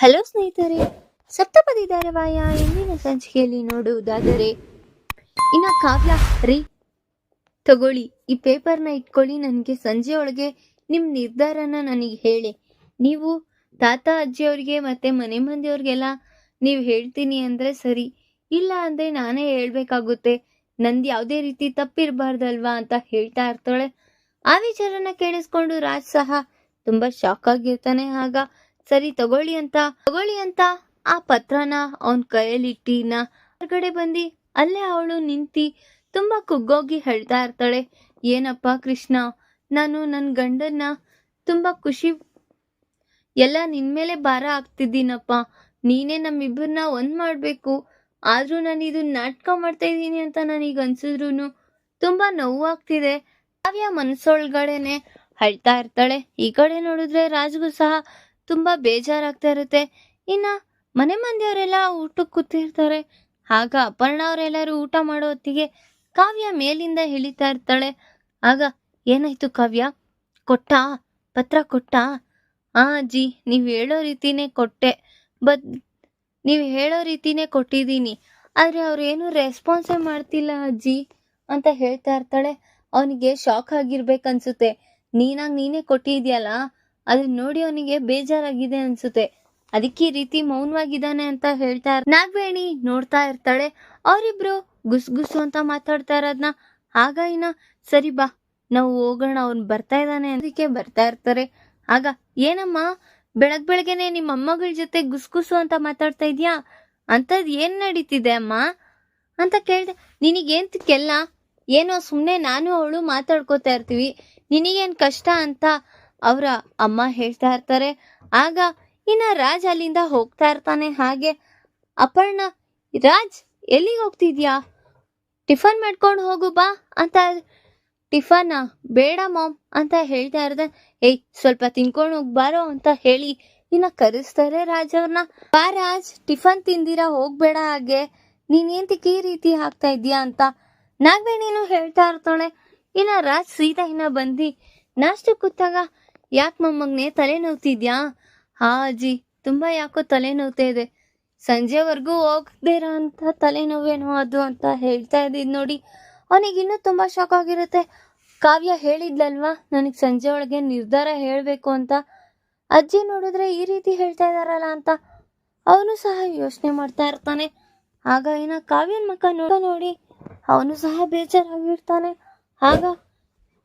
Hello ಸ್ನೇಹಿತರೆ ಸಪ್ತಪದಿ ಧಾರಾವಾಹಿಯ ಇಂದಿನ ಸಂಚಿಕೆಯಲ್ಲಿ ನೋಡುವುದಾದರೆ, ಇನ್ನ ಕಾವ್ಯ ರೀ, ತಗೊಳ್ಳಿ. ಈ ಪೇಪರ್ನ ಇಟ್ಕೊಳ್ಳಿ, ನನಗೆ ಸಂಜೆ ಒಳಗೆ ನಿಮ್ಮ ನಿರ್ಧಾರನ ನನಗೆ ಹೇಳಿ. ನೀವು ತಾತ, ಅಜ್ಜಿಯವ್ರಿಗೆ ಮತ್ತೆ ಮನೆ ಮಂದಿಯವ್ರಿಗೆಲ್ಲ ನೀವು ಹೇಳ್ತೀನಿ ಅಂದರೆ ಸರಿ. ಇಲ್ಲ ಅಂದರೆ ನಾನೇ ಹೇಳಬೇಕಾಗುತ್ತೆ. ನಂದು ಯಾವುದೇ ರೀತಿ ತಪ್ಪಿರಬಾರ್ದಲ್ವಾ ಅಂತ ಹೇಳ್ತಾ ಇರ್ತಾಳೆ. ಆ ವಿಚಾರನ ಕೇಳಿಸ್ಕೊಂಡು ರಾಜ್ ಸಹ ತುಂಬ ಶಾಕ್ ಆಗಿರ್ತಾನೆ. ಆಗ ಸರಿ ತಗೊಳ್ಳಿ ಅಂತ. ತಗೊಳ್ಳಿ ಅಂತ ಆ ಪತ್ರನ ಅವನ್ ಕೈಯಲ್ಲಿ ಇಟ್ಟಿನ ಹೊರಗಡೆ ಬಂದಿ ಅಲ್ಲೇ ಅವಳು ನಿಂತಿ ತುಂಬಾ ಕುಗ್ಗೋಗಿ ಹೇಳ್ತಾ ಇರ್ತಾಳೆ. ಏನಪ್ಪ ಕೃಷ್ಣ, ನಾನು ನನ್ನ ಗಂಡನ್ನ ತುಂಬಾ ಖುಷಿ ಎಲ್ಲ ನಿನ್ ಮೇಲೆ ಭಾರ ಆಗ್ತಿದ್ದೀನಪ್ಪ ನೀನೇ ನಮ್ಮಿಬ್ಬರನ್ನ ಒಂದ್ ಮಾಡ್ಬೇಕು. ಆದ್ರೂ ನಾನು ಇದು ನಾಟಕ ಮಾಡ್ತಾ ಇದ್ದೀನಿ ಅಂತ ನನಗೆ ಅನ್ಸಿದ್ರು ತುಂಬಾ ನೋವಾಗ್ತಿದೆ ಕಾವ್ಯ ಮನಸ್ಸೊಳಗಡೆನೆ ಹೇಳ್ತಾ ಇರ್ತಾಳೆ. ಈ ಕಡೆ ನೋಡಿದ್ರೆ ರಾಜ್ಗೂ ಸಹ ತುಂಬಾ ಬೇಜಾರಾಗ್ತಾ ಇರುತ್ತೆ. ಇನ್ನ ಮನೆ ಮಂದಿಯವರೆಲ್ಲ ಊಟಕ್ಕೆ ಕೂತಿರ್ತಾರೆ. ಆಗ ಅಪರ್ಣ ಅವರೆಲ್ಲರೂ ಊಟ ಮಾಡೋ ಹೊತ್ತಿಗೆ ಕಾವ್ಯ ಮೇಲಿಂದ ಇಳಿತಾ ಇರ್ತಾಳೆ. ಆಗ ಏನಾಯ್ತು ಕಾವ್ಯ? ಕೊಟ್ಟ? ಪತ್ರ ಕೊಟ್ಟ? ಆ ಅಜ್ಜಿ, ನೀವು ಹೇಳೋ ರೀತಿನೇ ಕೊಟ್ಟೆ. ಬದ್, ನೀವು ಹೇಳೋ ರೀತಿನೇ ಕೊಟ್ಟಿದ್ದೀನಿ. ಆದರೆ ಏನು ರೆಸ್ಪಾನ್ಸೇ ಮಾಡ್ತಿಲ್ಲ ಅಜ್ಜಿ ಅಂತ ಹೇಳ್ತಾ ಇರ್ತಾಳೆ. ಅವನಿಗೆ ಶಾಕ್ ಆಗಿರ್ಬೇಕನ್ಸುತ್ತೆ. ನೀನಾಗ್ ನೀನೇ ಕೊಟ್ಟಿದ್ಯಲ್ಲ ಅದನ್ನ ನೋಡಿ ಅವನಿಗೆ ಬೇಜಾರಾಗಿದೆ ಅನ್ಸುತ್ತೆ. ಅದಕ್ಕೆ ಈ ರೀತಿ ಮೌನವಾಗಿದ್ದಾನೆ ಅಂತ ಹೇಳ್ತಾ ಇರ್ ನಾಗವೇಣಿ ನೋಡ್ತಾ ಇರ್ತಾಳೆ. ಅವರಿಬ್ರು ಗುಸ್ ಗುಸು ಅಂತ ಮಾತಾಡ್ತಾ ಇರೋದ್ನ. ಆಗ ಇನ್ನ ಸರಿ ಬಾ, ನಾವು ಹೋಗೋಣ, ಅವ್ನು ಬರ್ತಾ ಇದ್ದಾನೆ ಅದಕ್ಕೆ ಬರ್ತಾ ಇರ್ತಾರೆ. ಆಗ, ಏನಮ್ಮ, ಬೆಳಗ್ ಬೆಳಗ್ಗೆನೆ ನಿಮ್ಮ ಅಮ್ಮಗಳ ಜೊತೆ ಗುಸ್ಗುಸು ಅಂತ ಮಾತಾಡ್ತಾ ಇದೀಯಾ? ಅಂತದ್ ಏನ್ ನಡೀತಿದೆ ಅಮ್ಮ? ಅಂತ ಕೇಳ್ದೆ ನಿನಗೇಂತಕ್ಕೆಲ್ಲ ಏನೋ ಸುಮ್ಮನೆ ನಾನು ಅವಳು ಮಾತಾಡ್ಕೋತಾ ಇರ್ತೀವಿ. ನಿನಗೇನು ಕಷ್ಟ ಅಂತ? ಅವರ ಅಮ್ಮ ಹೇಳ್ತಾ ಇರ್ತಾರೆ. ಆಗ ಇನ್ನ ರಾಜ್ ಅಲ್ಲಿಂದ ಹೋಗ್ತಾ ಇರ್ತಾನೆ. ಹಾಗೆ ಅಪರ್ಣ, ರಾಜ್, ಎಲ್ಲಿಗೆ ಹೋಗ್ತಿದ್ಯಾ? ಟಿಫನ್ ಮಾಡ್ಕೊಂಡು ಹೋಗು ಬಾ ಅಂತ ಟಿಫನ್ ಬೇಡ ಮಾಮ್ ಅಂತ ಹೇಳ್ತಾ ಇರ್ದ. ಏಯ್, ಸ್ವಲ್ಪ ತಿನ್ಕೊಂಡು ಹೋಗ್ಬಾರೋ ಅಂತ ಹೇಳಿ ಇನ್ನ ಕರೆಸ್ತಾರೆ ರಾಜ್ ಅವ್ರನ್ನ ಬಾ ರಾಜ್, ಟಿಫನ್ ತಿಂದಿರಾ, ಹೋಗ್ಬೇಡ ಹಾಗೆ. ನೀನೇಂತಕ್ಕೆ ಈ ರೀತಿ ಹಾಕ್ತಾ ಇದೀಯಾ ಅಂತ ನಾಗವೇಣಿನೂ ಹೇಳ್ತಾ ಇರ್ತಾಳೆ. ಇನ್ನ ರಾಜ್ ಸೀದಾ ಇನ್ನ ಬಂದು ನಾಷ್ಟ ಕೂತಾಗ ಯಾಕೆ ಮೊಮ್ಮಗ್ನೆ ತಲೆ ನೋವ್ತಿದ್ಯಾ? ಹಾ ಅಜ್ಜಿ, ತುಂಬ ಯಾಕೋ ತಲೆ ನೋವ್ತಾ ಇದೆ. ಸಂಜೆವರೆಗೂ ಹೋಗದೇ ಇರೋ ಅಂತ ತಲೆನೋವೇನೋ ಅದು ಅಂತ ಹೇಳ್ತಾ ಇದ್ದಿದ್ ನೋಡಿ ಅವನಿಗೆ ಇನ್ನೂ ತುಂಬಾ ಶಾಕ್ ಆಗಿರುತ್ತೆ. ಕಾವ್ಯ ಹೇಳಿದ್ಲಲ್ವಾ? ನನಗೆ ಸಂಜೆ ಒಳಗೆ ನಿರ್ಧಾರ ಹೇಳಬೇಕು ಅಂತ. ಅಜ್ಜಿ ನೋಡಿದ್ರೆ ಈ ರೀತಿ ಹೇಳ್ತಾ ಇದಾರಲ್ಲ ಅಂತ. ಅವನು ಸಹ ಯೋಚನೆ ಮಾಡ್ತಾ ಇರ್ತಾನೆ. ಆಗ ಏನ ಕಾವ್ಯನ ಮಕ್ಕ ನೋಡ ನೋಡಿ ಅವನು ಸಹ ಬೇಜಾರಾಗಿರ್ತಾನೆ. ಆಗ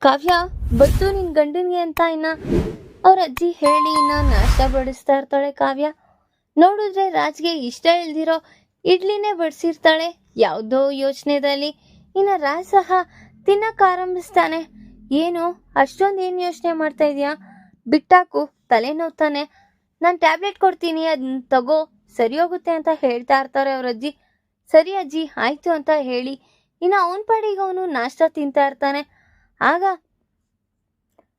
ಕಾವ್ಯ ಬತ್ತು ನಿನ್ ಗಂಡನಿಗೆ ಅಂತ ಇನ್ನ? ಅವ್ರ ಅಜ್ಜಿ ಹೇಳಿ, ಇನ್ನ ನಾಷ್ಟ ಬಡಿಸ್ತಾ ಇರ್ತಾಳೆ ಕಾವ್ಯ. ನೋಡಿದ್ರೆ ರಾಜ್ಗೆ ಇಷ್ಟ ಇಲ್ದಿರೋ ಇಡ್ಲಿನೇ ಬಡಿಸಿರ್ತಾಳೆ. ಯಾವುದೋ ಯೋಚನೆದಲ್ಲಿ ಇನ್ನ ರಾಜ್ ಸಹ ತಿನ್ನಕ್ ಆರಂಭಿಸ್ತಾನೆ. ಏನು, ಅಷ್ಟೊಂದು ಏನು ಯೋಚನೆ ಮಾಡ್ತಾ ಇದೀಯಾ? ಬಿಟ್ಟಾಕು ತಲೆನೋವ್ತಾನೆ ನಾನು ಟ್ಯಾಬ್ಲೆಟ್ ಕೊಡ್ತೀನಿ ಅದನ್ನ ತಗೋ, ಸರಿ ಹೋಗುತ್ತೆ ಅಂತ ಹೇಳ್ತಾ ಇರ್ತಾರೆ ಅವ್ರ ಅಜ್ಜಿ. ಸರಿ ಅಜ್ಜಿ, ಆಯ್ತು ಅಂತ ಹೇಳಿ, ಇನ್ನು ಅವನ ಪಾಡಿಗೆ ಅವನು ನಾಷ್ಟ ತಿಂತಾ ಇರ್ತಾನೆ. ಆಗ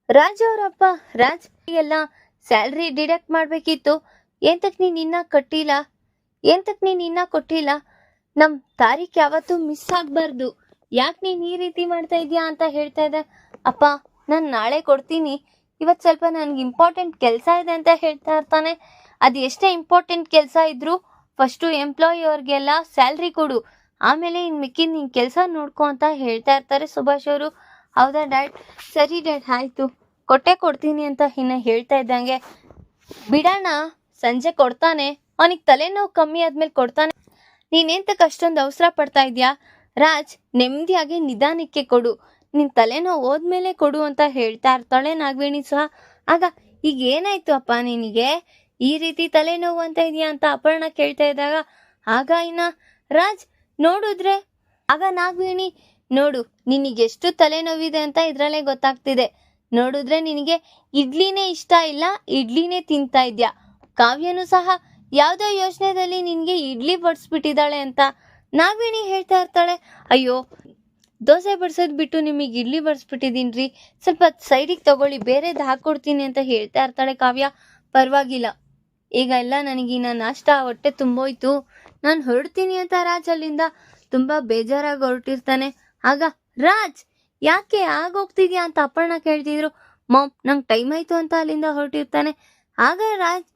ರಾಜ್ ಅವರಪ್ಪ ರಾಜ್ ಎಲ್ಲ ಸ್ಯಾಲ್ರಿ ಡಿಡಕ್ಟ್ ಮಾಡಬೇಕಿತ್ತು. ಏಂತಕ್ ನೀನು ಇನ್ನ ಕಟ್ಟಿಲ್ಲ? ಏಂತಕ್ ನೀನು ಇನ್ನ ಕೊಟ್ಟಿಲ್ಲ? ನಮ್ಮ ತಾರೀಖ್ ಯಾವತ್ತೂ ಮಿಸ್ ಆಗಬಾರ್ದು. ಯಾಕೆ ನೀನು ಈ ರೀತಿ ಮಾಡ್ತಾ ಇದೀಯಾ ಅಂತ ಹೇಳ್ತಾ ಇದ್ದೆ. ಅಪ್ಪ, ನಾನು ನಾಳೆ ಕೊಡ್ತೀನಿ. ಇವತ್ತು ಸ್ವಲ್ಪ ನನಗೆ ಇಂಪಾರ್ಟೆಂಟ್ ಕೆಲಸ ಇದೆ ಅಂತ ಹೇಳ್ತಾ ಇರ್ತಾನೆ. ಅದು ಎಷ್ಟೇ ಇಂಪಾರ್ಟೆಂಟ್ ಕೆಲಸ ಇದ್ದರೂ ಫಸ್ಟು ಎಂಪ್ಲಾಯಿ ಅವ್ರಿಗೆಲ್ಲ ಸ್ಯಾಲ್ರಿ ಕೊಡು. ಆಮೇಲೆ ಇನ್ನು ಮಿಕ್ಕಿ ನಿನ್ನ ಕೆಲಸ ನೋಡ್ಕೊ ಅಂತ ಹೇಳ್ತಾ ಇರ್ತಾರೆ ಸುಭಾಷ್ ಅವರು. ಹೌದಾ ಡ್ಯಾಡ್ ಸರಿ ಡ್ಯಾಡ್ ಆಯಿತು. ಕೊಟ್ಟೆ ಕೊಡ್ತೀನಿ ಅಂತ ಇನ್ನು ಹೇಳ್ತಾ ಇದ್ದಂಗೆ ಬಿಡೋಣ ಸಂಜೆ ಕೊಡ್ತಾನೆ. ಅವನಿಗೆ ತಲೆನೋವು ಕಮ್ಮಿ ಆದ್ಮೇಲೆ ಕೊಡ್ತಾನೆ. ನೀನೇಂತಕ್ಕೆ ಅಷ್ಟೊಂದು ಅವಸರ ಪಡ್ತಾ ಇದೆಯಾ? ರಾಜ್ ನೆಮ್ಮದಿಯಾಗಿ ನಿಧಾನಕ್ಕೆ ಕೊಡು. ನಿನ್ ತಲೆನೋವು ಹೋದ್ಮೇಲೆ ಕೊಡು ಅಂತ ಹೇಳ್ತಾ ಇರ್ತಾಳೆ ನಾಗವೇಣಿ ಸಹ. ಆಗ, ಈಗ ಏನಾಯ್ತು ಅಪ್ಪ ನಿನಗೆ? ಈ ರೀತಿ ತಲೆನೋವು ಅಂತ ಇದೆಯಾ? ಅಂತ ಅಪರ್ಣ ಕೇಳ್ತಾ ಇದ್ದಾಗ, ಆಗ ಇನ್ನ, ರಾಜ್, ನೋಡಿದ್ರೆ? ಆಗ ನಾಗವೇಣಿ ನೋಡು ನಿನಗೆಷ್ಟು ತಲೆನೋವಿದೆ ಅಂತ ಇದರಲ್ಲೇ ಗೊತ್ತಾಗ್ತಿದೆ. ನೋಡಿದ್ರೆ ನಿನಗೆ ಇಡ್ಲಿನೇ ಇಷ್ಟ ಇಲ್ಲ, ಇಡ್ಲಿನೇ ತಿಂತಾ ಇದ್ಯಾ? ಕಾವ್ಯನೂ ಸಹ ಯಾವುದೋ ಯೋಚನೆದಲ್ಲಿ ನಿನಗೆ ಇಡ್ಲಿ ಬಡಿಸ್ಬಿಟ್ಟಿದ್ದಾಳೆ ಅಂತ ನಾವೇಣಿ ಹೇಳ್ತಾ ಇರ್ತಾಳೆ. ಅಯ್ಯೋ, ದೋಸೆ ಬಡ್ಸೋದು ಬಿಟ್ಟು ನಿಮಗೆ ಇಡ್ಲಿ ಬಡಿಸ್ಬಿಟ್ಟಿದ್ದೀನಿ ರೀ ಸ್ವಲ್ಪ ಸೈಡಿಗೆ ತಗೊಳ್ಳಿ ಬೇರೆದು ಹಾಕ್ಕೊಡ್ತೀನಿ ಅಂತ ಹೇಳ್ತಾ ಇರ್ತಾಳೆ ಕಾವ್ಯ. ಪರವಾಗಿಲ್ಲ. ಈಗ ಎಲ್ಲ ನನಗಿನ್ನ ನಾಷ್ಟ ಹೊಟ್ಟೆ ತುಂಬೋಯ್ತು. ನಾನು ಹೊರಡ್ತೀನಿ ಅಂತ ರಾಜ್ ಅಲ್ಲಿಂದ ತುಂಬ ಬೇಜಾರಾಗಿ ಹೊರಟಿರ್ತಾನೆ. ಆಗ, ರಾಜ್, ಯಾಕೆ ಆಗೋಗ್ತಿದ್ಯಾ? ಅಂತ ಅಪ್ಪಣ್ಣ ಕೇಳ್ತಿದ್ರು. ಮಾಮ್ ನಂಗೆ ಟೈಮ್ ಆಯ್ತು ಅಂತ ಅಲ್ಲಿಂದ ಹೊರಟಿರ್ತಾನೆ. ಆಗ ರಾಜ್,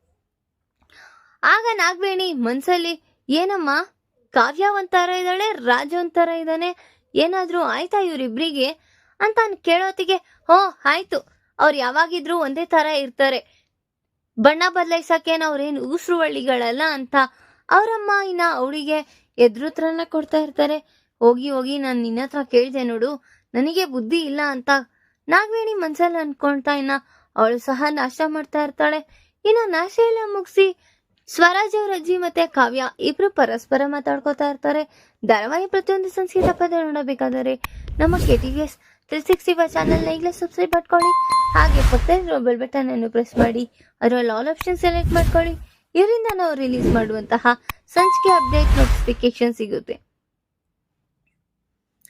ಆಗ ನಾಗವೇಣಿ, ಮನ್ಸಲ್ಲಿ ಏನಮ್ಮ? ಕಾವ್ಯ ಒಂಥರ ಇದ್ದಾಳೆ, ರಾಜ್ ಒಂಥರ ಇದ್ದಾನೆ. ಏನಾದರೂ ಆಯ್ತಾ ಇವ್ರಿಬ್ರಿಗೆ? ಅಂತ ಕೇಳೋತಿಗೆ ಹೋ, ಆಯ್ತು. ಅವ್ರು ಯಾವಾಗಿದ್ರು ಒಂದೇ ತರ ಇರ್ತಾರೆ. ಬಣ್ಣ ಬದಲಾಯಿಸಕ್ಕೇನು ಅವ್ರೇನು ಉಸಿರು ಹಳ್ಳಿಗಳಲ್ಲ ಅಂತ. ಅವರಮ್ಮ ಇನ್ನ ಅವಳಿಗೆ ಎದುರುತ್ರನ ಕೊಡ್ತಾ ಇರ್ತಾರೆ. ಹೋಗಿ ಹೋಗಿ ನಾನು ನಿನ್ನ ಹತ್ರ ಕೇಳಿದೆ ನೋಡು, ನನಗೆ ಬುದ್ಧಿ ಇಲ್ಲ ಅಂತ. ನಾಗವೇಣಿ ಮನ್ಸಲ್ಲಿ ಅನ್ಕೊಳ್ತಾ ಇನ್ನ ಅವಳು ಸಹ ನಾಶ ಮಾಡ್ತಾ ಇರ್ತಾಳೆ. ಇನ್ನು ನಾಶ ಎಲ್ಲ ಮುಗಿಸಿ ಸ್ವರಾಜ್ ಅವ್ರ ಅಜ್ಜಿ ಮತ್ತೆ ಕಾವ್ಯ ಇಬ್ರು ಪರಸ್ಪರ ಮಾತಾಡ್ಕೋತಾ ಇರ್ತಾರೆ. ಧಾರಾವಾಹಿ ಪ್ರತಿಯೊಂದು ಸಂಸ್ಕೃತ ಪದ ನೋಡಬೇಕಾದರೆ ನಮ್ಮ K T V S three sixty five channel ಈಗಲೇ ಸಬ್ಸ್ಕ್ರೈಬ್ ಮಾಡ್ಕೊಳ್ಳಿ. ಹಾಗೆ ಪಕ್ಕದಲ್ಲಿರೋ ಬೆಲ್ ಬಟನ್ ಅನ್ನು ಪ್ರೆಸ್ ಮಾಡಿ, ಅದರಲ್ಲಿ ಆಲ್ ಆಪ್ಷನ್ ಸೆಲೆಕ್ಟ್ ಮಾಡ್ಕೊಳ್ಳಿ. ಇದರಿಂದ ನಾವು ರಿಲೀಸ್ ಮಾಡುವಂತಹ ಸಂಚಿಕೆ ಅಪ್ಡೇಟ್ ನೋಟಿಫಿಕೇಶನ್ ಸಿಗುತ್ತೆ.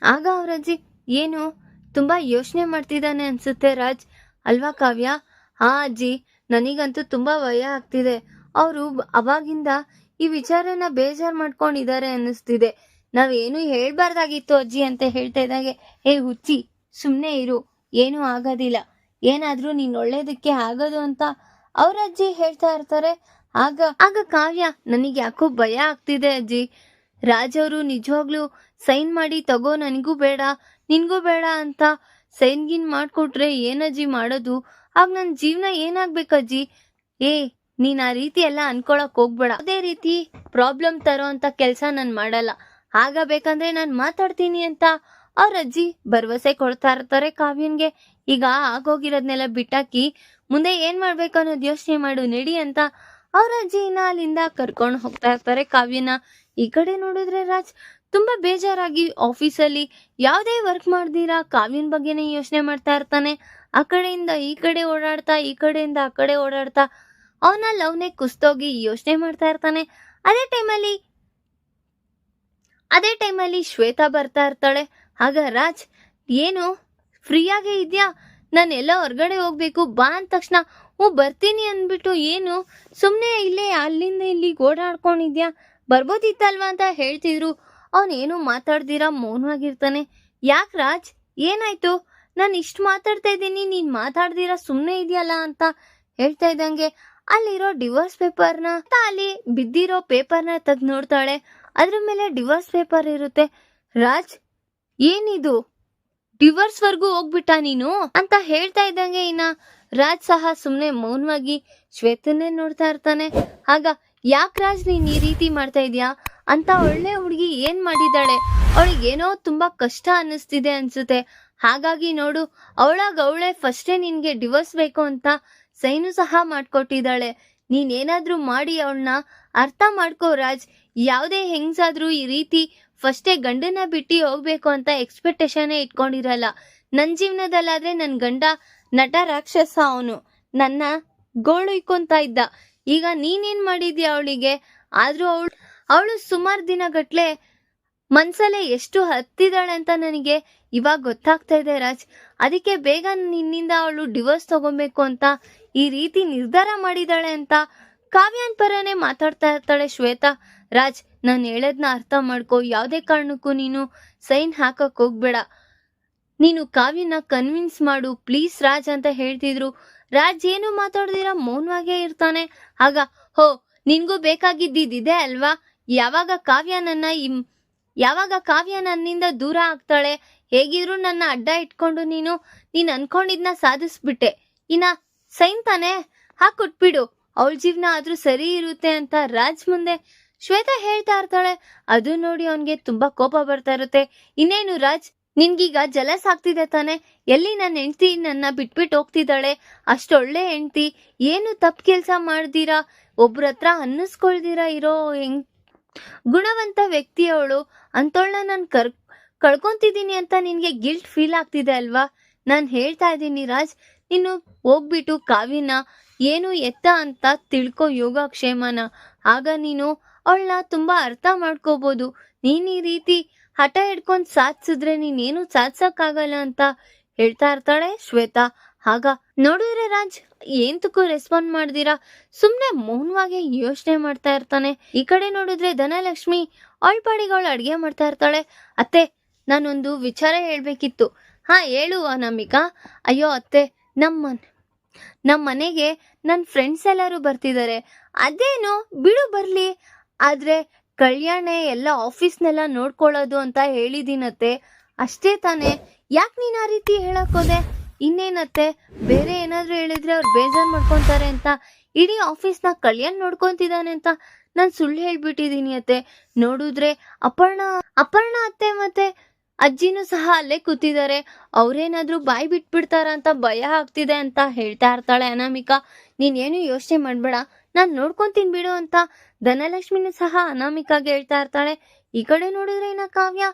ಆಗ ಅವ್ರ ಅಜ್ಜಿ ಏನು? ತುಂಬಾ ಯೋಚನೆ ಮಾಡ್ತಿದ್ದಾನೆ ಅನ್ಸುತ್ತೆ ರಾಜ್. ಅಲ್ವಾ ಕಾವ್ಯ? ಆ ಅಜ್ಜಿ, ನನಗಂತೂ ತುಂಬಾ ಭಯ ಆಗ್ತಿದೆ. ಅವರು ಅವಾಗಿಂದ ಈ ವಿಚಾರನ ಬೇಜಾರ್ ಮಾಡ್ಕೊಂಡಿದ್ದಾರೆ ಅನ್ನಿಸ್ತಿದೆ. ನಾವೇನು ಹೇಳ್ಬಾರ್ದಾಗಿತ್ತು ಅಜ್ಜಿ ಅಂತ ಹೇಳ್ತಾ ಇದ್ದಾಗೆ. ಏ ಹುಚ್ಚಿ ಸುಮ್ಮನೆ ಇರು, ಏನೂ ಆಗೋದಿಲ್ಲ. ಏನಾದ್ರೂ ನೀನು ಒಳ್ಳೇದಕ್ಕೆ ಆಗೋದು ಅಂತ ಅವ್ರ ಅಜ್ಜಿ ಹೇಳ್ತಾ ಇರ್ತಾರೆ. ಆಗ ಆಗ ಕಾವ್ಯ ನನಗೆ ಯಾಕೋ ಭಯ ಆಗ್ತಿದೆ ಅಜ್ಜಿ. ರಾಜ್ ಅವರು ನಿಜವಾಗ್ಲೂ ಸೈನ್ ಮಾಡಿ, ತಗೋ, ನನಗೂ ಬೇಡ, ನಿನ್ಗೂ ಬೇಡ ಅಂತ ಸೈನ್ ಗಿನ್ ಮಾಡ್ಕೊಟ್ರೆ ಏನಜ್ಜಿ ಮಾಡೋದು? ಆಗ ನನ್ನ ಜೀವನ ಏನಾಗ್ಬೇಕಜ್ಜಿ ಏ, ನೀನ್ ಆ ರೀತಿ ಎಲ್ಲ ಅನ್ಕೊಳಕ್ ಹೋಗ್ಬೇಡ. ಅದೇ ರೀತಿ ಪ್ರಾಬ್ಲಮ್ ತರೋ ಅಂತ ಕೆಲಸ ನಾನು ಮಾಡಲ್ಲ. ಆಗಬೇಕಂದ್ರೆ ನಾನು ಮಾತಾಡ್ತೀನಿ ಅಂತ ಅವ್ರ ಅಜ್ಜಿ ಭರವಸೆ ಕೊಡ್ತಾ ಇರ್ತಾರೆ ಕಾವ್ಯನ್ಗೆ. ಈಗ ಆಗೋಗಿರೋದ್ನೆಲ್ಲ ಬಿಟ್ಟಾಕಿ ಮುಂದೆ ಏನ್ ಮಾಡ್ಬೇಕು ಅನ್ನೋದು ಯೋಚನೆ ಮಾಡು, ನಡಿ ಅಂತ ಅವ್ರ ಅಜ್ಜಿನ ಅಲ್ಲಿಂದ ಕರ್ಕೊಂಡು ಹೋಗ್ತಾ ಇರ್ತಾರೆ ಕಾವ್ಯನ. ಈ ಕಡೆ ನೋಡಿದ್ರೆ ರಾಜ್ ತುಂಬಾ ಬೇಜಾರಾಗಿ ಆಫೀಸಲ್ಲಿ ಯಾವುದೇ ವರ್ಕ್ ಮಾಡ್ದಿರಾ ಕಾವ್ಯನ್ ಬಗ್ಗೆನೇ ಯೋಚನೆ ಮಾಡ್ತಾ ಇರ್ತಾನೆ. ಆ ಕಡೆಯಿಂದ ಈ ಕಡೆ ಓಡಾಡ್ತಾ, ಈ ಕಡೆಯಿಂದ ಆ ಕಡೆ ಓಡಾಡ್ತಾ ಅವನ ಲವ್ನೆ ಕುಸ್ತೋಗಿ ಯೋಚನೆ ಮಾಡ್ತಾ ಇರ್ತಾನೆ. ಅದೇ ಟೈಮಲ್ಲಿ ಅದೇ ಟೈಮಲ್ಲಿ ಶ್ವೇತಾ ಬರ್ತಾ ಇರ್ತಾಳೆ. ಆಗ ರಾಜ್, ಏನು, ಫ್ರೀಯಾಗೇ ಇದೆಯಾ? ನಾನು ಎಲ್ಲ ಹೊರಗಡೆ ಹೋಗ್ಬೇಕು, ಬಾ ಅಂದ ತಕ್ಷಣ. ಹ್ಞೂ, ಬರ್ತೀನಿ ಅಂದ್ಬಿಟ್ಟು ಏನು? ಸುಮ್ಮನೆ ಇಲ್ಲೇ ಅಲ್ಲಿಂದ ಇಲ್ಲಿಗೆ ಓಡಾಡ್ಕೊಂಡಿದ್ಯಾ? ಬರ್ಬೋದಿತ್ತಲ್ವಾ ಅಂತ ಹೇಳ್ತಿದ್ರು. ಅವನೇನು ಮಾತಾಡ್ದಿರಾ? ಮೌನವಾಗಿರ್ತಾನೆ. ಯಾಕೆ ರಾಜ್? ಏನಾಯ್ತು? ನಾನು ಇಷ್ಟು ಮಾತಾಡ್ತಾ ಇದ್ದೀನಿ, ನೀನು ಮಾತಾಡ್ದಿರಾ? ಸುಮ್ಮನೆ ಇದೆಯಲ್ಲ ಅಂತ ಹೇಳ್ತಾ ಇದ್ದಂಗೆ ಅಲ್ಲಿರೋ ಡಿವೋರ್ಸ್ ಪೇಪರ್ನ ಅಲ್ಲಿ ಬಿದ್ದಿರೋ ಪೇಪರ್ನ ತೆಗ್ದು ನೋಡ್ತಾಳೆ. ಅದ್ರ ಮೇಲೆ ಡಿವೋರ್ಸ್ ಪೇಪರ್ ಇರುತ್ತೆ. ರಾಜ್, ಏನಿದು? ಡಿವೋರ್ಸ್ ವರ್ಗೂ ಹೋಗ್ಬಿಟ್ಟ ನೀನು? ಅಂತ ಹೇಳ್ತಾ ಇದ್ದಂಗೆ ಇನ್ನ ರಾಜ್ ಸಹ ಸುಮ್ಮನೆ ಮೌನವಾಗಿ ಶ್ವೇತನೇ ನೋಡ್ತಾ ಇರ್ತಾನೆ. ಆಗ ಯಾಕೆ ರಾಜ್ ನೀನ್ ಈ ರೀತಿ ಮಾಡ್ತಾ ಇದೀಯಾ? ಅಂತ ಒಳ್ಳೆ ಹುಡುಗಿ ಏನ್ ಮಾಡಿದಾಳೆ ಅವಳಿಗೆ ಏನೋ ತುಂಬಾ ಕಷ್ಟ ಅನ್ನಿಸ್ತಿದೆ ಅನ್ಸುತ್ತೆ. ಹಾಗಾಗಿ ನೋಡು, ಅವಳೇ ಫಸ್ಟೇ ನಿನ್ಗೆ ಡಿವೋರ್ಸ್ ಬೇಕು ಅಂತ ಸೈನು ಸಹ ಮಾಡ್ಕೊಟ್ಟಿದ್ದಾಳೆ. ನೀನೇನಾದ್ರೂ ಮಾಡಿ ಅವಳನ್ನ ಅರ್ಥ ಮಾಡ್ಕೋ ರಾಜ್. ಯಾವುದೇ ಹೆಂಗ್ಸಾದ್ರೂ ಈ ರೀತಿ ಫಸ್ಟೇ ಗಂಡನ ಬಿಟ್ಟು ಹೋಗ್ಬೇಕು ಅಂತ ಎಕ್ಸ್ಪೆಕ್ಟೇಷನ್ ಇಟ್ಕೊಂಡಿರಲ್ಲ. ನನ್ನ ಜೀವನದಲ್ಲಾದ್ರೆ ನನ್ನ ಗಂಡ ನಟ ರಾಕ್ಷಸ ಅವನು. ನನ್ನ ಗೋಳು ಇಕ್ಕೊಂತ ಇದ್ದ. ಈಗ ನೀನೇನ್ ಮಾಡಿದ್ಯಾ ಅವಳಿಗೆ? ಆದ್ರೂ ಅವಳು ಅವಳು ಸುಮಾರು ದಿನಗಟ್ಲೆ ಮನ್ಸಲ್ಲೇ ಎಷ್ಟು ಹತ್ತಿದಾಳೆ ಅಂತ ನನಗೆ ಇವಾಗ ಗೊತ್ತಾಗ್ತಾ ಇದೆ ರಾಜ್. ಅದಕ್ಕೆ ಬೇಗ ನಿನ್ನಿಂದ ಅವಳು ಡಿವೋರ್ಸ್ ತಗೋಬೇಕು ಅಂತ ಈ ರೀತಿ ನಿರ್ಧಾರ ಮಾಡಿದಾಳೆ ಅಂತ ಕಾವ್ಯಾನ್ ಪರನೇ ಮಾತಾಡ್ತಾ ಇರ್ತಾಳೆ ಶ್ವೇತಾ. ರಾಜ್, ನಾನು ಹೇಳದ್ನ ಅರ್ಥ ಮಾಡ್ಕೋ. ಯಾವುದೇ ಕಾರಣಕ್ಕೂ ನೀನು ಸೈನ್ ಹಾಕಕ್ ಹೋಗ್ಬೇಡ. ನೀನು ಕಾವ್ಯನ ಕನ್ವಿನ್ಸ್ ಮಾಡು. ಪ್ಲೀಸ್ ರಾಜ್ ಅಂತ ಹೇಳ್ತಿದ್ರು. ರಾಜ್ ಏನು ಮಾತಾಡ್ದಿರ ಮೌನವಾಗೇ ಇರ್ತಾನೆ. ಆಗ, ಹೋ, ನಿನ್ಗೂ ಬೇಕಾಗಿದ್ದಿದೆ ಅಲ್ವಾ? ಯಾವಾಗ ಕಾವ್ಯ ನನ್ನ ಯಾವಾಗ ಕಾವ್ಯ ನನ್ನಿಂದ ದೂರ ಆಗ್ತಾಳೆ? ಹೇಗಿದ್ರು ನನ್ನ ಅಡ್ಡ ಇಟ್ಕೊಂಡು ನೀನು, ನೀನ್ ಅನ್ಕೊಂಡಿದ್ನ ಸಾಧಿಸ್ಬಿಟ್ಟೆ. ಇನ್ನ ಸೈನ್ ತಾನೆ? ಹಾಕೊಟ್ಬಿಡು ಅವಳ ಜೀವನ ಆದ್ರೂ ಸರಿ ಇರುತ್ತೆ ಅಂತ ರಾಜ್ ಮುಂದೆ ಶ್ವೇತಾ ಹೇಳ್ತಾ ಇರ್ತಾಳೆ. ಅದು ನೋಡಿ ಅವನ್ಗೆ ತುಂಬಾ ಕೋಪ ಬರ್ತಾ ಇರುತ್ತೆ. ಇನ್ನೇನು ರಾಜ್, ನಿನ್ಗೀಗ ಜಲಸ್ ಆಗ್ತಿದೆ ತಾನೆ? ಎಲ್ಲಿ ನನ್ನ ಹೆಂಡ್ತಿ ನನ್ನ ಬಿಟ್ಬಿಟ್ಟು ಹೋಗ್ತಿದ್ದಾಳೆ? ಅಷ್ಟೊಳ್ಳೆ ಹೆಂಡ್ತಿ. ಏನು ತಪ್ಪು ಕೆಲಸ ಮಾಡ್ದಿರಾ? ಒಬ್ರ ಹತ್ರ ಅನ್ನಿಸ್ಕೊಳ್ದಿರಾ ಇರೋ ಹೆಂಗ್ ಗುಣವಂತ ವ್ಯಕ್ತಿ ಅವಳು ಅಂತೋಳ್ನ ನಾನು ಕರ್, ಕಳ್ಕೊಂತಿದ್ದೀನಿ ಅಂತ ನಿನಗೆ ಗಿಲ್ಟ್ ಫೀಲ್ ಆಗ್ತಿದೆ ಅಲ್ವಾ? ನಾನು ಹೇಳ್ತಾ ಇದ್ದೀನಿ ರಾಜ್, ನೀನು ಹೋಗ್ಬಿಟ್ಟು ಕಾವಿನ, ಏನು ಎತ್ತ ಅಂತ ತಿಳ್ಕೊ ಯೋಗಕ್ಷೇಮನ. ಆಗ ನೀನು ಅವಳನ್ನ ತುಂಬಾ ಅರ್ಥ ಮಾಡ್ಕೋಬಹುದು ನೀನ್ ಈ ರೀತಿ ಹಠ ಹಿಡ್ಕೊಂಡ್ ಸಾಧಿಸಿದ್ರೆ ನೀನೇನು ಸಾಧಿಸೋಕ್ಕಾಗಲ್ಲ ಅಂತ ಹೇಳ್ತಾ ಇರ್ತಾಳೆ ಶ್ವೇತಾ. ಆಗ ನೋಡಿದ್ರೆ ರಾಜ್, ಏಂತಕ್ಕೂ ರೆಸ್ಪಾಂಡ್ ಮಾಡ್ದಿರಾ? ಸುಮ್ನೆ ಮೌನವಾಗಿ ಯೋಚನೆ ಮಾಡ್ತಾ ಇರ್ತಾನೆ. ಈ ಕಡೆ ನೋಡಿದ್ರೆ ಧನಲಕ್ಷ್ಮಿ ಅವಳ ಅಡ್ಗೆ ಮಾಡ್ತಾ ಇರ್ತಾಳೆ. ಅತ್ತೆ, ನಾನೊಂದು ವಿಚಾರ ಹೇಳ್ಬೇಕಿತ್ತು. ಹಾ, ಹೇಳು ಅನಾಮಿಕಾ. ಅಯ್ಯೋ ಅತ್ತೆ ನಮ್ಮ ನಮ್ಮ ಮನೆಗೆ ನನ್ನ ಫ್ರೆಂಡ್ಸ್ ಎಲ್ಲರೂ ಬರ್ತಿದ್ದಾರೆ ಅದೇನು, ಬಿಡು ಬರಲಿ. ಆದರೆ ಕಲ್ಯಾಣೆ ಎಲ್ಲ ಆಫೀಸ್ನೆಲ್ಲ ನೋಡ್ಕೊಳ್ಳೋದು ಅಂತ ಹೇಳಿದ್ದೀನತ್ತೆ ಅಷ್ಟೇ ತಾನೇ. ಯಾಕೆ ನೀನು ಆ ರೀತಿ ಹೇಳಕ್ಕೋದೆ ಇನ್ನೇನತ್ತೆ? ಬೇರೆ ಏನಾದರೂ ಹೇಳಿದ್ರೆ ಅವ್ರು ಬೇಜಾರು ಮಾಡ್ಕೊತಾರೆ ಅಂತ ಇಡೀ ಆಫೀಸ್ನ ಕಲ್ಯಾಣ್ ನೋಡ್ಕೊಂತಿದ್ದಾನೆ ಅಂತ ನಾನು ಸುಳ್ಳು ಹೇಳ್ಬಿಟ್ಟಿದ್ದೀನಿ ಅತ್ತೆ. ನೋಡಿದ್ರೆ ಅಪರ್ಣ ಅಪರ್ಣ ಅತ್ತೆ ಮತ್ತೆ ಅಜ್ಜಿನೂ ಸಹ ಅಲ್ಲೇ ಕೂತಿದ್ದಾರೆ. ಅವ್ರೇನಾದ್ರೂ ಬಾಯಿ ಬಿಟ್ಬಿಡ್ತಾರ ಅಂತ ಭಯ ಆಗ್ತಿದೆ ಅಂತ ಹೇಳ್ತಾ ಇರ್ತಾಳೆ ಅನಾಮಿಕಾ. ನೀನೇನು ಯೋಚನೆ ಮಾಡಬೇಡ. ನಾನು ನೋಡ್ಕೊಂತೀನಿ ಬಿಡು ಅಂತ ಧನಲಕ್ಷ್ಮಿನೂ ಸಹ ಅನಾಮಿಕಾಗೆ ಹೇಳ್ತಾ ಇರ್ತಾಳೆ. ಈ ಕಡೆ ನೋಡಿದ್ರೆ ಏನ ಕಾವ್ಯ,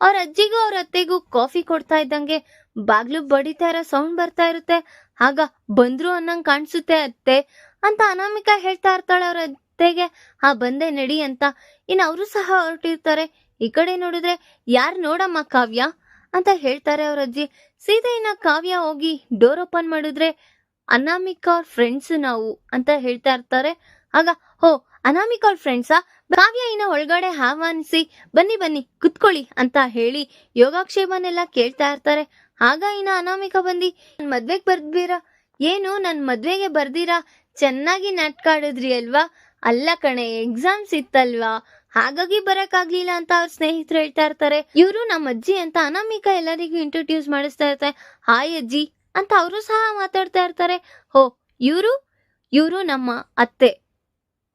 ಅವ್ರ ಅಜ್ಜಿಗೂ ಅವ್ರ ಅತ್ತೆಗೂ ಕಾಫಿ ಕೊಡ್ತಾ ಇದ್ದಂಗೆ ಬಾಗ್ಲು ಬಡಿತಾ ಇರೋ ಸೌಂಡ್ ಬರ್ತಾ ಇರುತ್ತೆ. ಆಗ ಬಂದ್ರು ಅನ್ನಂಗ್ ಕಾಣಿಸುತ್ತೆ ಅತ್ತೆ. ಅಂತ ಅನಾಮಿಕಾ ಹೇಳ್ತಾ ಇರ್ತಾಳೆ ಅವ್ರ ಅತ್ತೆಗೆ, ಆ, ಬಂದೆ, ನಡಿ ಅಂತ. ಇನ್ನು ಅವರು ಸಹ ಹೊರಟಿರ್ತಾರೆ. ಈ ಕಡೆ ನೋಡಿದ್ರೆ, ಯಾರು ನೋಡಮ್ಮ ಕಾವ್ಯ? ಅಂತ ಹೇಳ್ತಾರೆ ಅವ್ರ ಅಜ್ಜಿ. ಸೀದಾ ಇನ್ನ ಕಾವ್ಯ ಹೋಗಿ ಡೋರ್ ಓಪನ್ ಮಾಡಿದ್ರೆ, ಅನಾಮಿಕಾ ಅವ್ರ ಫ್ರೆಂಡ್ಸ್ ನಾವು ಅಂತ ಹೇಳ್ತಾ ಇರ್ತಾರೆ. ಆಗ, ಹೋ, ಅನಾಮಿಕಾ ಅವ್ರ ಫ್ರೆಂಡ್ಸಾ ಕಾವ್ಯ ಇನ್ನ ಒಳಗಡೆ ಆಹ್ವಾನಿಸಿ, ಬನ್ನಿ ಬನ್ನಿ, ಕುತ್ಕೊಳ್ಳಿ ಅಂತ ಹೇಳಿ ಯೋಗಾಕ್ಷೇಮನೆಲ್ಲ ಕೇಳ್ತಾ ಇರ್ತಾರೆ. ಆಗ ಇನ್ನ ಅನಾಮಿಕ ಬಂದಿ ಮದ್ವೆಗೆ ಬರ್ದಿರಾ ಏನು ನನ್ನ ಮದ್ವೆಗೆ ಬರ್ದಿರಾ? ಚೆನ್ನಾಗಿ ನಾಟಕ ಆಡಿದ್ರಿ ಅಲ್ವಾ? ಅಲ್ಲ ಕಣೆ ಎಕ್ಸಾಮ್ಸ್ ಇತ್ತಲ್ವಾ ಹಾಗಾಗಿ ಬರಕ್ಕಾಗ್ಲಿಲ್ಲ ಅಂತ ಅವ್ರ ಸ್ನೇಹಿತರು ಹೇಳ್ತಾ ಇರ್ತಾರೆ. ಇವರು ನಮ್ಮ ಅಜ್ಜಿ ಅಂತ ಅನಾಮಿಕ ಎಲ್ಲರಿಗೂ ಇಂಟ್ರೊಡ್ಯೂಸ್ ಮಾಡಿಸ್ತಾ ಇರ್ತಾರೆ. ಹಾಯ್ ಅಜ್ಜಿ ಅಂತ ಅವರು ಸಹ ಮಾತಾಡ್ತಾ ಇರ್ತಾರೆ. ಹೋ, ಇವರು? ಇವರು ನಮ್ಮ ಅತ್ತೆ.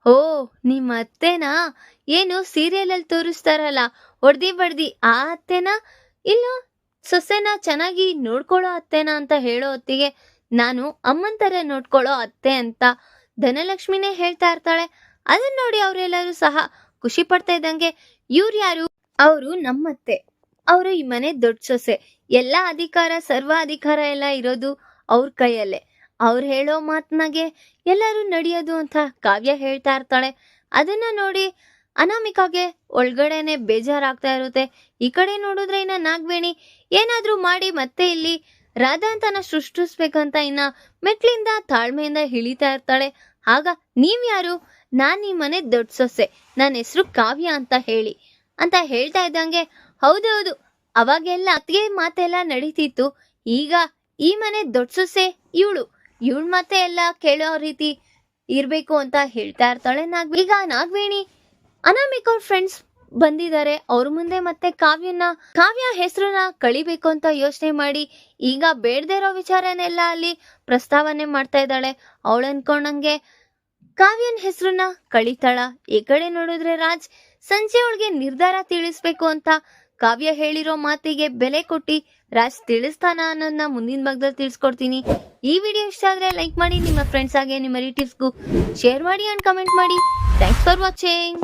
ಓ ನಿಮ್ಮ ಅತ್ತೆನಾ? ಏನು ಸೀರಿಯಲ್ ಅಲ್ಲಿ ತೋರಿಸ್ತಾರಲ್ಲ ಹೊಡ್ದಿ ಬಡ್ದಿ ಆ ಅತ್ತೆನಾ? ಇಲ್ಲ ಸೊಸೆನ ಚೆನ್ನಾಗಿ ನೋಡ್ಕೊಳ್ಳೋ ಅತ್ತೆನ ಅಂತ ಹೇಳೋ ಹೊತ್ತಿಗೆ ನಾನು ಅಮ್ಮನ ಥರ ನೋಡ್ಕೊಳ್ಳೋ ಅತ್ತೆ ಅಂತ ಧನಲಕ್ಷ್ಮಿನೇ ಹೇಳ್ತಾ ಇರ್ತಾಳೆ. ಅದನ್ನ ನೋಡಿ ಅವರೆಲ್ಲರೂ ಸಹ ಖುಷಿ ಪಡ್ತಾ ಇದ್ದಂಗೆ ಇವ್ರು ಯಾರು? ಅವರು ನಮ್ಮತ್ತೆ. ಅವರು ಈ ಮನೆ ದೊಡ್ಡ ಸೊಸೆ. ಎಲ್ಲ ಅಧಿಕಾರ, ಸರ್ವ ಅಧಿಕಾರ ಎಲ್ಲ ಇರೋದು ಅವ್ರ ಕೈಯಲ್ಲೇ. ಅವ್ರು ಹೇಳೋ ಮಾತನಾಗೆ ಎಲ್ಲರೂ ನಡೆಯೋದು ಅಂತ ಕಾವ್ಯ ಹೇಳ್ತಾ ಇರ್ತಾಳೆ. ಅದನ್ನ ನೋಡಿ ಅನಾಮಿಕಾಗೆ ಒಳಗಡೆನೆ ಬೇಜಾರಾಗ್ತಾ ಇರುತ್ತೆ. ಈ ಕಡೆ ನೋಡಿದ್ರೆ ಇನ್ನ ನಾಗವೇಣಿ ಏನಾದ್ರೂ ಮಾಡಿ ಮತ್ತೆ ಇಲ್ಲಿ ರಾಧಾಂತನ ಸೃಷ್ಟಿಸ್ಬೇಕಂತ ಇನ್ನ ಮೆಟ್ಲಿಂದ ತಾಳ್ಮೆಯಿಂದ ಇಳಿತಾ ಇರ್ತಾಳೆ. ಆಗ ನೀವ್ ಯಾರು? ನಾನ್ ಈ ಮನೆ ದೊಡ್ಡ ಸೊಸೆ. ನನ್ನ ಹೆಸರು ಕಾವ್ಯ ಅಂತ ಹೇಳಿ. ಅಂತ ಹೇಳ್ತಾ ಇದ್ದಂಗೆ, ಹೌದೌದು, ಅವಾಗೆಲ್ಲ ಅತ್ತಿಗೆ ಮಾತೆಲ್ಲ ನಡೀತಿತ್ತು. ಈಗ ಈ ಮನೆ ದೊಡ್ಡ ಸೊಸೆ, ಇವಳು. ಇವಳ ಮಾತೆ ಎಲ್ಲ ಕೇಳೋ ರೀತಿ ಇರಬೇಕು ಅಂತ ಹೇಳ್ತಾ ಇರ್ತಾಳೆ ನಾಗ್ ಈಗ ನಾಗ್ವೇಣಿ ಅನಾಮಿಕ್ ಅವ್ರ ಫ್ರೆಂಡ್ಸ್ ಬಂದಿದ್ದಾರೆ. ಅವ್ರ ಮುಂದೆ ಮತ್ತೆ ಕಾವ್ಯನ, ಕಾವ್ಯ ಹೆಸರನ್ನ ಕಳಿಬೇಕು ಅಂತ ಯೋಚನೆ ಮಾಡಿ ಈಗ ಬೇಡದೇ ಇರೋ ವಿಚಾರನೆಲ್ಲ ಅಲ್ಲಿ ಪ್ರಸ್ತಾವನೆ ಮಾಡ್ತಾ ಇದ್ದಾಳೆ. ಅವಳು ಅನ್ಕೊಂಡಂಗೆ ಕಾವ್ಯನ್ ಹೆಸರನ್ನ ಕಳಿತಾಳ. ಈ ಕಡೆ ನೋಡಿದ್ರೆ ರಾಜ್, ಸಂಜೆ ಒಳಗೆ ನಿರ್ಧಾರ ತಿಳಿಸ್ಬೇಕು ಅಂತ ಕಾವ್ಯ ಹೇಳಿರೋ ಮಾತಿಗೆ ಬೆಲೆ ಕೊಟ್ಟಿ ರಾಜ್ ತಿಳಿಸ್ತಾನ ಅನ್ನೋದನ್ನ ಮುಂದಿನ ಭಾಗದಲ್ಲಿ ತಿಳಿಸ್ಕೊಡ್ತೀನಿ. ಈ ವಿಡಿಯೋ ಇಷ್ಟ ಆದ್ರೆ ಲೈಕ್ ಮಾಡಿ, ನಿಮ್ಮ ಫ್ರೆಂಡ್ಸ್ ಹಾಗೆ ನಿಮ್ಮ ರಿಲೇಟಿವ್ಸ್ಗೂ ಶೇರ್ ಮಾಡಿ ಅಂಡ್ ಕಮೆಂಟ್ ಮಾಡಿ. Thanks for watching